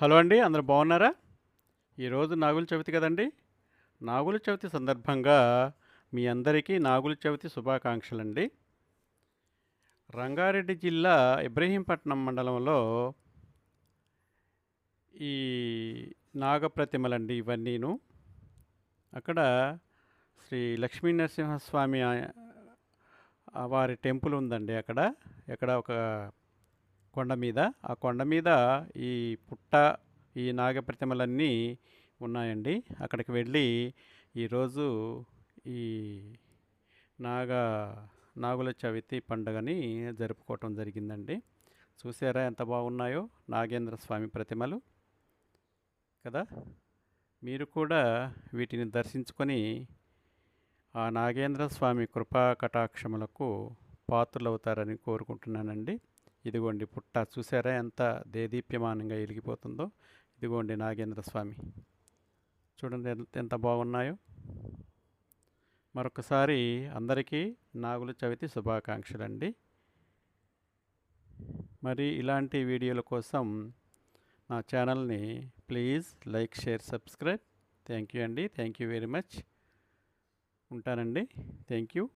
Hello అండి అందరు బాగున్నారా? ఈరోజు నాగుల చవితి కదండి. నాగుల చవితి సందర్భంగా మీ అందరికీ నాగుల చవితి శుభాకాంక్షలండి. రంగారెడ్డి జిల్లా ఇబ్రహీంపట్నం మండలంలో ఈ నాగప్రతిమలండి ఇవన్నీను. అక్కడ శ్రీ లక్ష్మీ నరసింహస్వామి వారి టెంపుల్ ఉందండి అక్కడ. ఇక్కడ ఒక కొండ మీద. ఆ కొండ మీద ఈ పుట్ట ఈ నాగ ప్రతిమలన్నీ ఉన్నాయండి. అక్కడికి వెళ్ళి ఈరోజు ఈ నాగ నాగుల చవితి పండుగని జరుపుకోవటం జరిగిందండి. చూసారా ఎంత బాగున్నాయో నాగేంద్ర స్వామి ప్రతిమలు. కదా? మీరు కూడా వీటిని దర్శించుకొని ఆ నాగేంద్ర స్వామి కృపా కటాక్షములకు పాత్రలవుతారని కోరుకుంటున్నానండి. ఇదిగోండి పుట్ట చూసారా ఎంత దేదీప్యమానంగా వెలిగిపోతుందో ఇదిగోండి నాగేంద్ర స్వామి. చూడండి ఎంత ఎంత బాగున్నాయో. మరొకసారి అందరికీ నాగుల చవితి శుభాకాంక్షలండి. మరి ఇలాంటి వీడియోల కోసం నా ఛానల్ని please like share subscribe. Thank you అండి. Thank you very much. ఉంటానండి. Thank you.